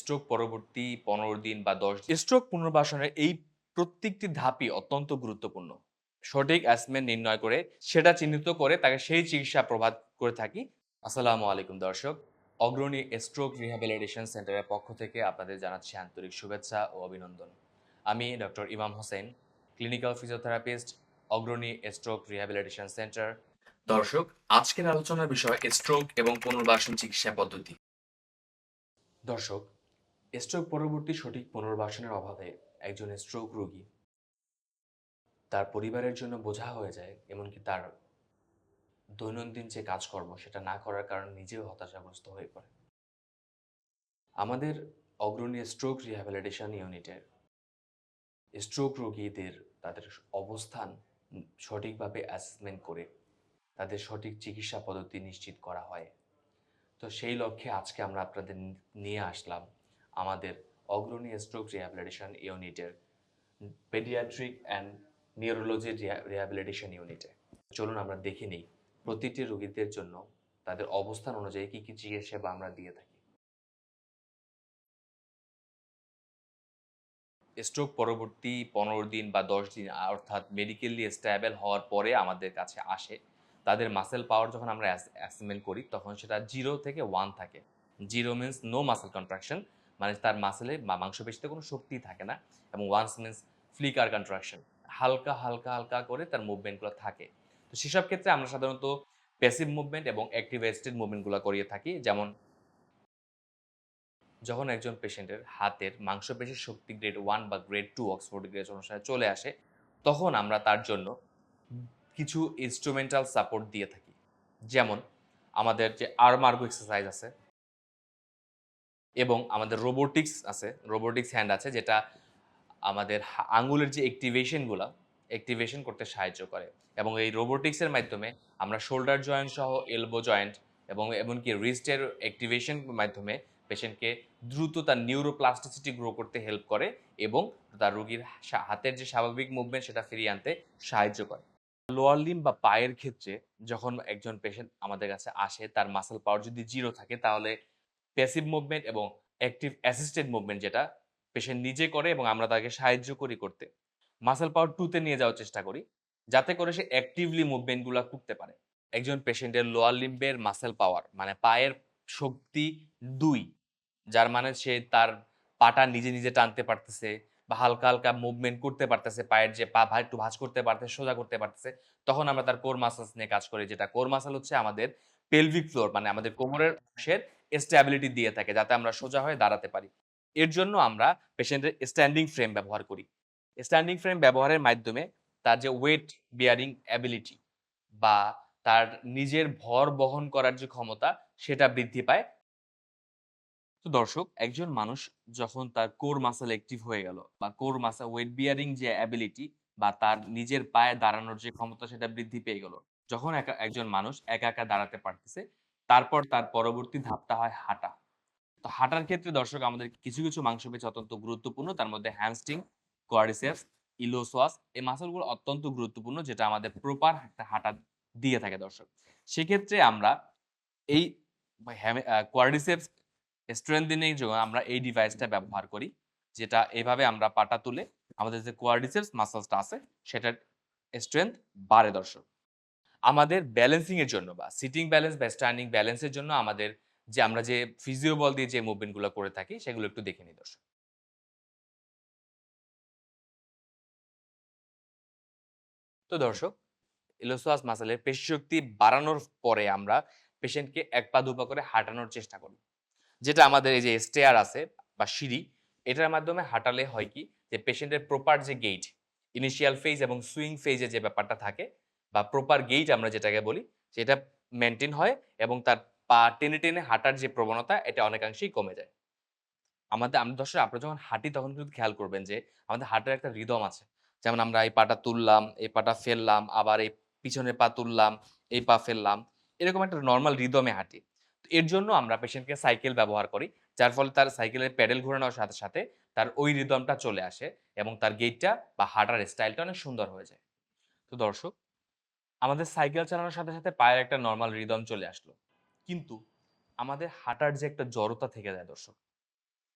Stroke পরবর্তী পনেরো দিন বা দশ দিন। স্ট্রোক পুনর্বাসনের এই প্রত্যেকটি ধাপই অত্যন্ত গুরুত্বপূর্ণ। সঠিক অ্যাসমেন্ট নির্ণয় করে সেটা চিহ্নিত করে তাকে সেই চিকিৎসা প্রভাব করে থাকি। আসসালামু আলাইকুম দর্শক, অগ্রণী স্ট্রোক রিহ্যাবিলিটেশন সেন্টারের পক্ষ থেকে আপনাদের জানাচ্ছি আন্তরিক শুভেচ্ছা ও অভিনন্দন। আমি doctor Imam Hossain clinical physiotherapist Agrani stroke rehabilitation centre দর্শক, আজকের আলোচনার বিষয় স্ট্রোক এবং পুনর্বাসন চিকিৎসা পদ্ধতি। দর্শক স্ট্রোক পরবর্তী সঠিক পুনর্বাসনের অভাবে একজন স্ট্রোক রোগী তার পরিবারের জন্য বোঝা হয়ে যায়, এমনকি তার দৈনন্দিন যে কাজকর্ম সেটা না করার কারণে নিজেও হতাশাগ্রস্ত হয়ে পড়ে। আমাদের অগ্রণী স্ট্রোক রিহ্যাবিলিটেশন ইউনিটের স্ট্রোক রোগীদের তাদের অবস্থান সঠিকভাবে অ্যাসেসমেন্ট করে তাদের সঠিক চিকিৎসা পদ্ধতি নিশ্চিত করা হয়। তো সেই লক্ষ্যে আজকে আমরা আপনাদের নিয়ে আসলাম আমাদের অগ্রণী স্ট্রোক রিহ্যাবিলিটেশন ইউনিটের পেডিয়াট্রিক অ্যান্ড নিউরোলজি রিহ্যাবিলিটেশন ইউনিটে চলুন আমরা দেখে নিই প্রতিটি রোগীদের জন্য তাদের অবস্থান অনুযায়ী কি কি চিকিৎসা সেবা আমরা দিয়ে থাকি। স্ট্রোক পরবর্তী পনেরো দিন বা দশ দিন, অর্থাৎ মেডিকেলি স্ট্যাবেল হওয়ার পরে আমাদের কাছে আসে। তাদের মাসেল পাওয়ার যখন আমরা অ্যাসেসমেন্ট করি, তখন সেটা জিরো থেকে ওয়ান থাকে। Zero means no muscle contraction মানে তার মাসেলে বা মাংসপেশিতে কোনো শক্তি থাকে না এবং ওয়ান্স মিন্স ফ্লিকার কন্ট্রাকশন হালকা হালকা হালকা করে তার মুভমেন্টগুলো থাকে। তো সেসব ক্ষেত্রে আমরা সাধারণত প্যাসিভ মুভমেন্ট এবং অ্যাক্টিভেটেড মুভমেন্টগুলো করিয়ে থাকি। যেমন যখন একজন পেশেন্টের হাতের মাংসপেশির শক্তি গ্রেড ওয়ান বা গ্রেড টু অক্সফোর্ড গ্রেড অনুসারে চলে আসে, তখন আমরা তার জন্য কিছু ইনস্ট্রুমেন্টাল সাপোর্ট দিয়ে থাকি। যেমন আমাদের যে আর্মার্গো এক্সারসাইজ আছে এবং আমাদের রোবোটিক্স আছে রোবোটিক্স হ্যান্ড আছে, যেটা আমাদের আঙ্গুলের যে অ্যাক্টিভেশনগুলো অ্যাক্টিভেশন করতে সাহায্য করে। এবং এই রোবোটিক্সের মাধ্যমে আমরা শোল্ডার জয়েন্ট সহ এলবো জয়েন্ট এবং এমনকি রিস্টের অ্যাক্টিভেশন মাধ্যমে পেশেন্টকে দ্রুত তার নিউরোপ্লাস্টিসিটি গ্রো করতে হেল্প করে এবং তার রোগীর হাতের যে স্বাভাবিক মুভমেন্ট সেটা ফিরিয়ে আনতে সাহায্য করে। লোয়ার লিম বা পায়ের ক্ষেত্রে যখন একজন পেশেন্ট আমাদের কাছে আসে, তার মাসেল পাওয়ার যদি জিরো থাকে, তাহলে প্যাসিভ মুভমেন্ট এবং অ্যাক্টিভ অ্যাসিস্টেড মুভমেন্ট যেটা পেশেন্ট নিজে করে এবং আমরা তাকে সাহায্য করি করতে। মাসেল পাওয়ার টুতে নিয়ে যাওয়ার চেষ্টা করি, যাতে করে সে অ্যাক্টিভলি মুভমেন্টগুলো করতে পারে। একজন পেশেন্টের লোয়ার লিম্বের মাসেল পাওয়ার মানে পায়ের শক্তি দুই, যার মানে সে তার পাটা নিজে নিজে টানতে পারতেছে বা হালকা হালকা মুভমেন্ট করতে পারতেছে, পায়ের যে পা ভাই একটু ভাঁজ করতে পারতেছে, সোজা করতে পারতেছে, তখন আমরা তার কোর মাসেলস নিয়ে কাজ করি, যেটা কোর মাসেল হচ্ছে আমাদের পেলভিক ফ্লোর মানে আমাদের কোমরের অংশের স্ট্যাবিলিটি দিয়ে থাকে যাতে আমরা সোজা হয়ে দাঁড়াতে পারি। এর জন্য আমরা পেশেন্টের স্ট্যান্ডিং ফ্রেম ব্যবহার করি। স্ট্যান্ডিং ফ্রেম ব্যবহারের মাধ্যমে তার যে ওয়েট বিয়ারিং অ্যাবিলিটি বা তার নিজের ভর বহন করার যে ক্ষমতা সেটা বৃদ্ধি পায়। তো দর্শক, একজন মানুষ যখন তার কোর মাসেল অ্যাক্টিভ হয়ে গেল বা কোর মাসেল ওয়েট বিয়ারিং যে অ্যাবিলিটি বা তার নিজের পায়ে দাঁড়ানোর যে ক্ষমতা সেটা বৃদ্ধি পেয়ে গেল, যখন একা, একজন মানুষ একা একা দাঁড়াতে পারতেছে তারপর তার পরবর্তী ধাপটা হয় হাঁটা। তো হাঁটার ক্ষেত্রে দর্শক, আমাদের কিছু কিছু মাংসপেশি অত্যন্ত গুরুত্বপূর্ণ। তার মধ্যে হ্যামস্ট্রিং কোয়ারিসেপস ইলোসোয়াস এই মাসলগুলো অত্যন্ত গুরুত্বপূর্ণ, যেটা আমাদের প্রপার একটা হাঁটা দিয়ে থাকে দর্শক। সেক্ষেত্রে আমরা এই কোয়ারিসেপস স্ট্রেংথেনিং জন্য আমরা এই ডিভাইসটা ব্যবহার করি, যেটা এভাবে আমরা পাটা তুলে আমাদের যে কোয়ারিসেপস মাসলসটা আছে, সেটার স্ট্রেংথ বাড়ে দর্শক। আমাদের ব্যালেন্সিং এর জন্য বা সিটিং ব্যালেন্স বা স্ট্যান্ডিং ব্যালেন্সের জন্য আমাদের যে আমরা যে ফিজিও বল দিয়ে যে মুভমেন্টগুলো করে থাকি, সেগুলো একটু দেখে নিই দর্শক। তো দর্শক ইলোসাস মাসেলের পেশি শক্তি বাড়ানোর পরে আমরা পেশেন্টকে এক পা দুপা করে হাঁটানোর চেষ্টা করি। যেটা আমাদের এই যে স্টেয়ার আছে বা সিঁড়ি, এটার মাধ্যমে হাঁটালে হয় কি? যে পেশেন্টের প্রপার যে গেইট ইনিশিয়াল ফেজ এবং সুইং ফেজে যে ব্যাপারটা থাকে বা প্রপার গেইট আমরা যেটাকে বলি, সেটা মেনটেন হয় এবং তার পা টেনে টেনে হাঁটার যে প্রবণতা, এটা অনেকাংশেই কমে যায়। আমাদের আমি দর্শক, আপনারা যখন হাঁটি তখন কিন্তু খেয়াল করবেন যে, আমাদের হাঁটার একটা রিদম আছে। যেমন আমরা এই পাটা তুললাম, এই পাটা ফেললাম, আবার এই পিছনের পা তুললাম, এই পা ফেললাম, এরকম একটা নর্মাল রিদমে হাঁটি। তো এর জন্য আমরা পেশেন্টকে সাইকেল ব্যবহার করি, যার ফলে তার সাইকেলের প্যাডেল ঘোরানোর সাথে সাথে তার ওই রিদমটা চলে আসে এবং তার গেটটা বা হাঁটার স্টাইলটা অনেক সুন্দর হয়ে যায়। তো দর্শক আমাদের সাইকেল চালানোর সাথে সাথে পায়ের একটা নর্মাল রিদম চলে আসলো। কিন্তু আমাদের হাঁটার যে একটা জড়তা থেকে যায় দর্শক।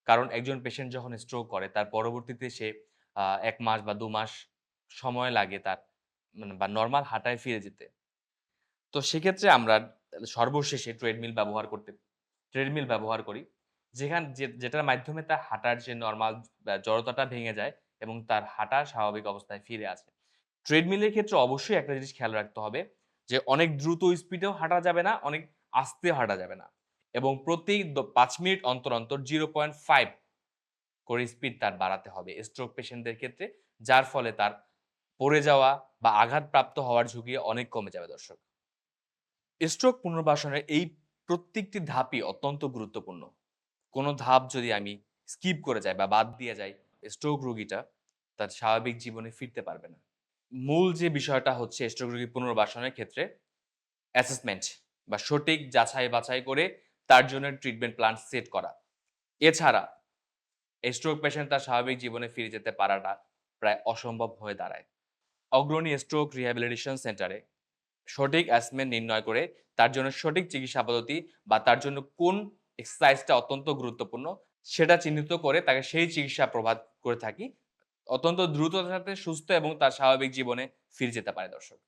কারণ একজন পেশেন্ট যখন স্ট্রোক করে, তার পরবর্তীতে সে এক মাস বা দু মাস সময় লাগে তার মানে বা নর্মাল হাঁটায় ফিরে যেতে। তো সেক্ষেত্রে আমরা সর্বশেষে ট্রেডমিল ব্যবহার করতে ট্রেডমিল ব্যবহার করি। যেখান যেটার মাধ্যমে তার হাঁটার যে নর্মাল জড়তাটা ভেঙে যায় এবং তার হাঁটা স্বাভাবিক অবস্থায় ফিরে আসে। ট্রেডমিলের ক্ষেত্রে অবশ্যই একটা জিনিস খেয়াল রাখতে হবে যে অনেক দ্রুত স্পিডেও হাঁটা যাবে না, অনেক আস্তে হাঁটা যাবে না এবং প্রতি পাঁচ মিনিট অন্তর অন্তর জিরো পয়েন্ট ফাইভ করে স্পিড তার বাড়াতে হবে স্ট্রোক পেশেন্টদের ক্ষেত্রে, যার ফলে তার পড়ে যাওয়া বা আঘাতপ্রাপ্ত হওয়ার ঝুঁকি অনেক কমে যাবে দর্শক। স্ট্রোক পুনর্বাসনের এই প্রত্যেকটি ধাপই অত্যন্ত গুরুত্বপূর্ণ। কোনো ধাপ যদি আমি স্কিপ করে যাই বা বাদ দিয়ে যাই স্ট্রোক রোগীটা তার স্বাভাবিক জীবনে ফিরতে পারবে না। মূল যে বিষয়টা হচ্ছে স্ট্রোক পুনর্বাসনের ক্ষেত্রে অ্যাসেসমেন্ট বা সঠিক যাচাই বাছাই করে তার জন্য ট্রিটমেন্ট প্ল্যান সেট করা। এছাড়া স্ট্রোক পেশেন্ট তার স্বাভাবিক জীবনে ফিরে যেতে পারাটা প্রায় অসম্ভব হয়ে দাঁড়ায়। অগ্রণী স্ট্রোক রিহ্যাবিলিটেশন সেন্টারে সঠিক অ্যাসমেন্ট নির্ণয় করে তার জন্য সঠিক চিকিৎসা পদ্ধতি বা তার জন্য কোন এক্সারসাইজটা অত্যন্ত গুরুত্বপূর্ণ সেটা চিহ্নিত করে তাকে সেই চিকিৎসা প্রভাব করে থাকি অত্যন্ত দ্রুততার সাথে সুস্থ এবং তার স্বাভাবিক জীবনে ফিরে যেতে পারে দর্শক।